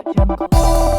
Jungle.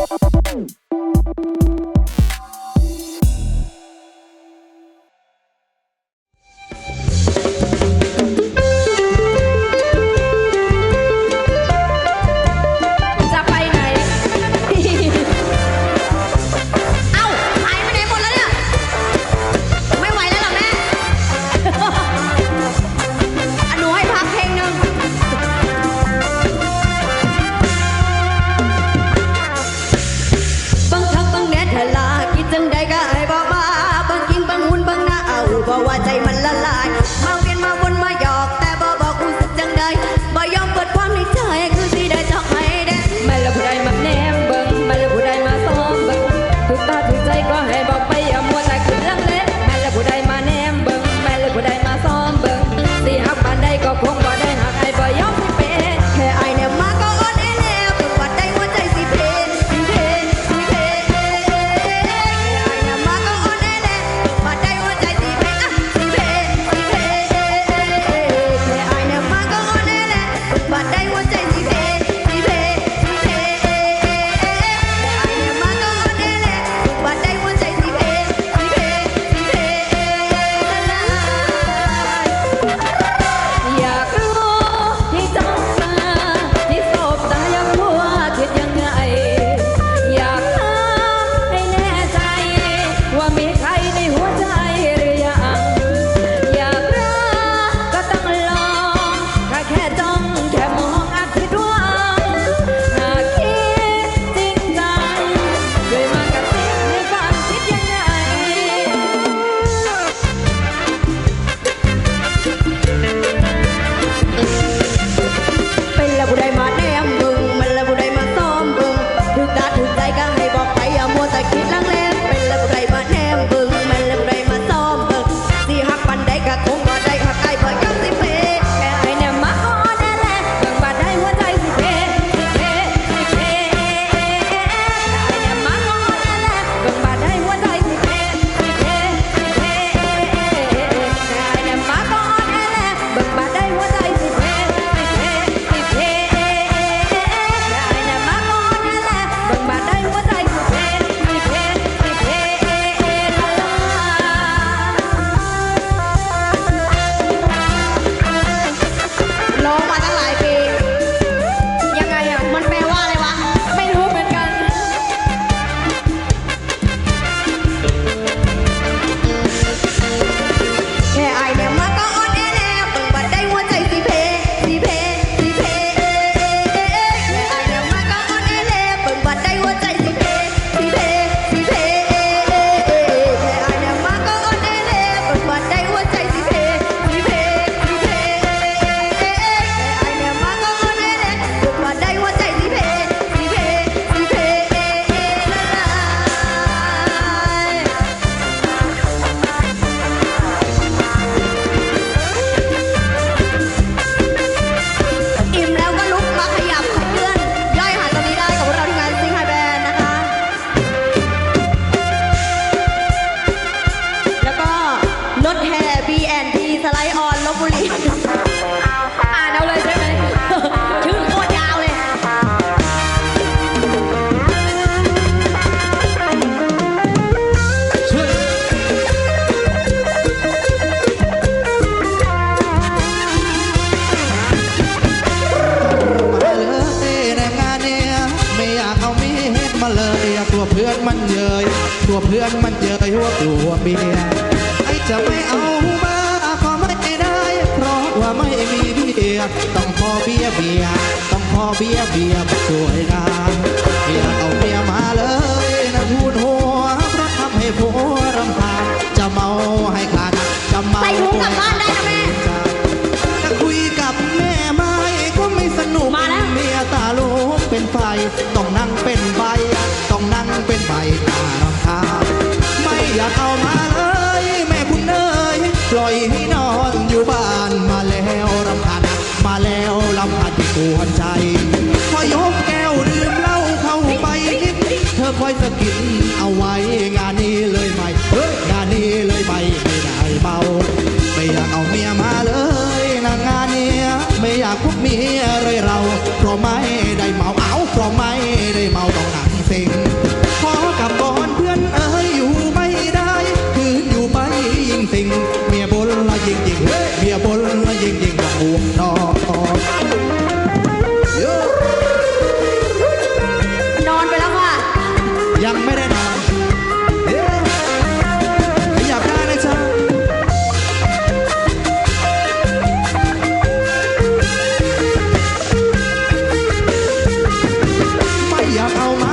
อนมันเจอหัวตัวเบียไอจะไม่เอามาก็ไม่ได้ เพราะว่าไม่มีเบียต้องพอเบียเบียต้องพอเบียเบียช่วยงามเบียเอาเบียมาเลยนะพูดหัวเพราะทำให้ผัวรำคาญจะเมาให้ขาดจะเมาไปหูกลับบ้านได้นะแม่จะคุยกับแม่ไม่ก็ไม่สนุกมาแล้วเมียตาลูกเป็นไฟต้องนั่งเป็นไฟ นอนนอนไปแล้วค่ยังไม่ได้นอนขยับได้นะจ๊ะไม่อยากเอาไม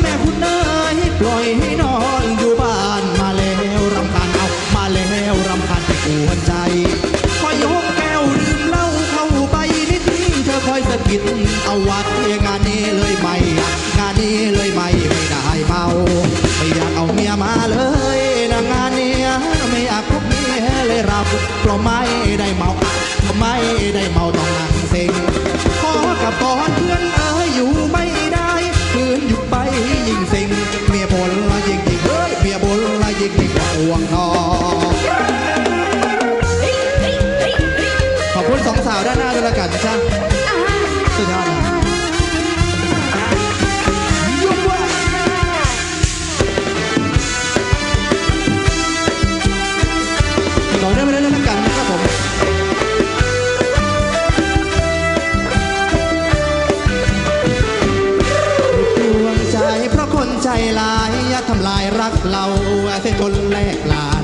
แม่คุณนายปล่อย หลายอย่าทำลายรักเราเสียจนแลกลาน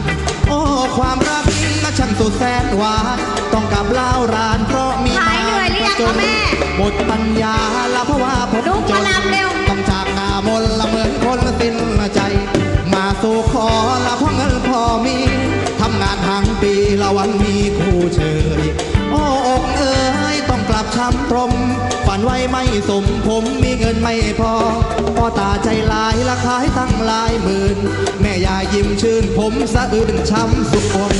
โอ้ ความรักนะช่างสุดแสนหวานต้องกลับเล่ารานเพราะมีหายเหนื่อยหรือยังจคะนแม่ หมดปัญญาละเพราะว่าผมลุกจมาน ลำเร็ว ต้องจากหน้ามนต์ละเหมือนคนสิ้นใจ มาสู่ขอละเพราะเงินพอมีทำงานทั้งปีละวันมีคู่เชยโอ้อกเอ๋ยต้องกลับช้ำตรม ฝันไว้ไม่สมผมมีเงินไม่พอพ่อตาใจ น แม่ยายยิ้มชื่น ผมสะอื้นช้ำสุดคน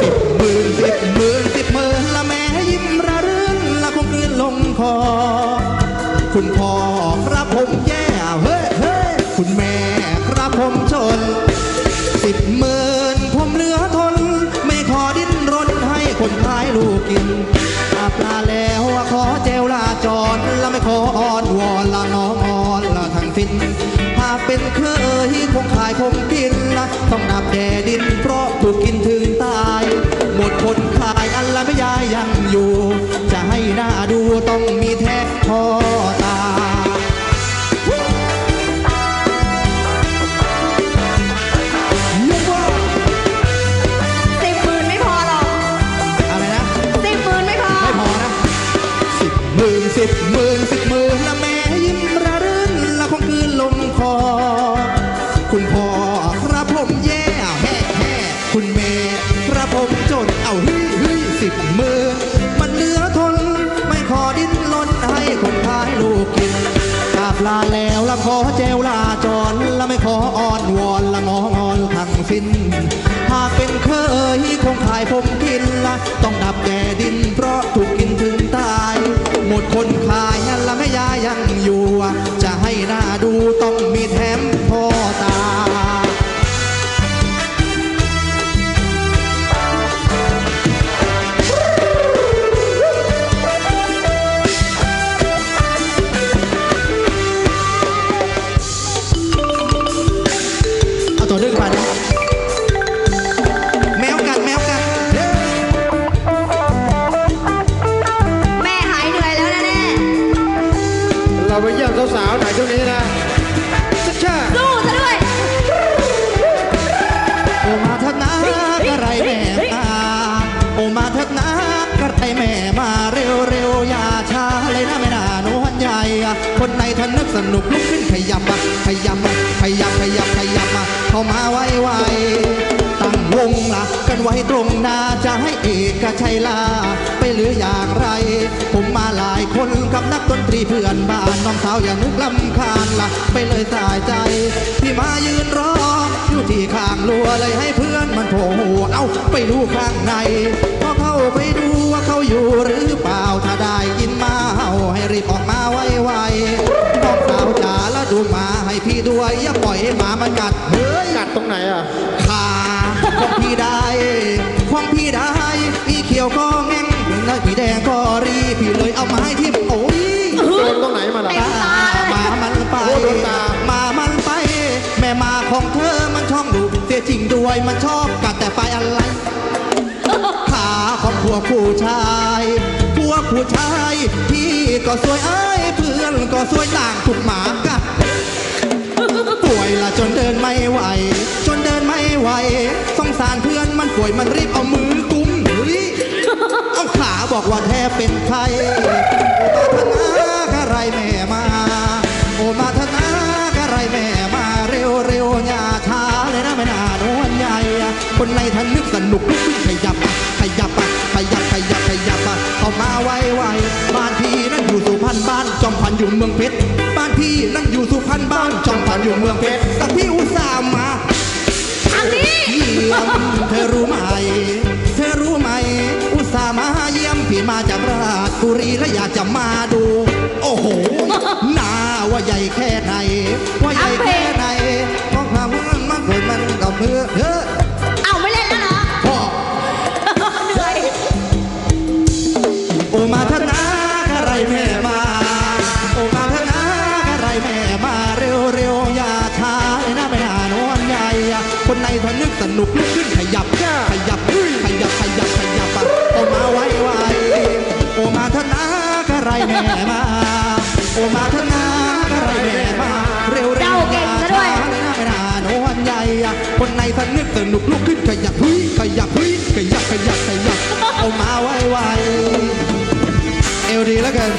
สิบหมื่นสิบหมื่นสิบหมื่นละแม่ยิ้มระรื่นละคงกลืนลงคอ คุณพ่อครับผมแย่เฮ้เฮ้คุณแม่ครับผมจนสิบหมื่นผมเหลือทน ไม่ขอดิ้นรนให้คนขายลูกกินอาปลาแล้วขอเจลลาจรแล้วไม่ขออ้อนวอนละน้องอ่อนละทั้งสิ้นากเป็นเคยคงขายคงกินละต้องดับแดดิน เพราะถูกกินถึงตาย หมดคนขายอันละไม่ยายยังอยู่ จะให้หน้าดูต้องมีแท้พอตา สิบมือ มันเหลือทน ไม่ขอดิ้นรนให้คนขายลูกกินกราบลาแล้วละขอเจวลาจรละไม่ขออ้อนวอนละงองอนทั้งสิ้น หากเป็นเคยคงขายผมกินละต้องดับแก่ดิน คนในท่านนึกสนุกลุกขึ้นขยับมาขยับมาขยับขยับขยับมาเข้ามาไวไวตั้งวงละกันไว้ตรงหน้าจะให้เอกชัยลา ไปหรืออย่างไร ผมมาหลายคนกับนักดนตรีเพื่อนบ้านน้องสาวอย่านึกลำคาญละไปเลยสายใจ ที่มายืนรออยู่ที่ข้างรัวเลยให้เพื่อนมันโผล่หัวเอาไปดูข้างในพอเข้าไปดูว่าเขาอยู่หรือ ตรงไหนอะขาของพี่ได้ของพี่ได้พี่เขียวก็แง่งแล้วพี่แดงก็รีพี่เลยเอาไม้ที่โอ้ยโดนตรงไหนมาล่ะเต็มตาเลยมามันไปโอ้โดนตามามันไป แม่มาของเธอมันช่องดูเสียจริงด้วยมันชอบกัดแต่ไปอะไรขาของพวกผู้ชายพวกผู้ชายพี่ก็สวยเอ้ยเพื่อนก็สวยต่างถูกหมากัด ป่วยละจนเดินไม่ไหว จนเดินไม่ไหวสงสารเพื่อนมันป่วยมันรีบเอามือกุมเฮ้ยเอาขาบอกว่าแทบเป็นไข้มาธนากะไรแม่มา โอมาธนากะไรแม่มาเร็วเร็วอย่าช้าเลยนะไม่น่านวลใหญ่คนในทันนึกสนุกลุกขึ้นขยับขยับอะขยับขยับขยับอะเข้ามาไวไวบ้านพี่นั่นอยู่สุพรรณบ้านจอมพันอยู่เมืองเพชรบ้านพี่นั่นอยู่ อมพันอยู่เมืองเพชรแต่พี่อุตส่าห์มาทางนี้เยี่ยมเธอรู้ไหม เธอรู้ไหม อุตส่าห์มาเยี่ยมพี่มาจากราชบุรีและอยากจะมาดู โอ้โหหน้าว่าใหญ่แค่ไหน ว่าใหญ่แค่ไหนเพราะความมันมันคนมันกับมือเฮ้อ มาโอมาข้าหน้าอะไรแม่มาเร็วเร็วเก่งซะด้วยไม่นาไน่านวใหญ่คนในสนึกสนุกลุกขึ้นขยับพื้นขยับพื้นขยับขยับขยับเอามาไวไวเอวดีแล้วกัน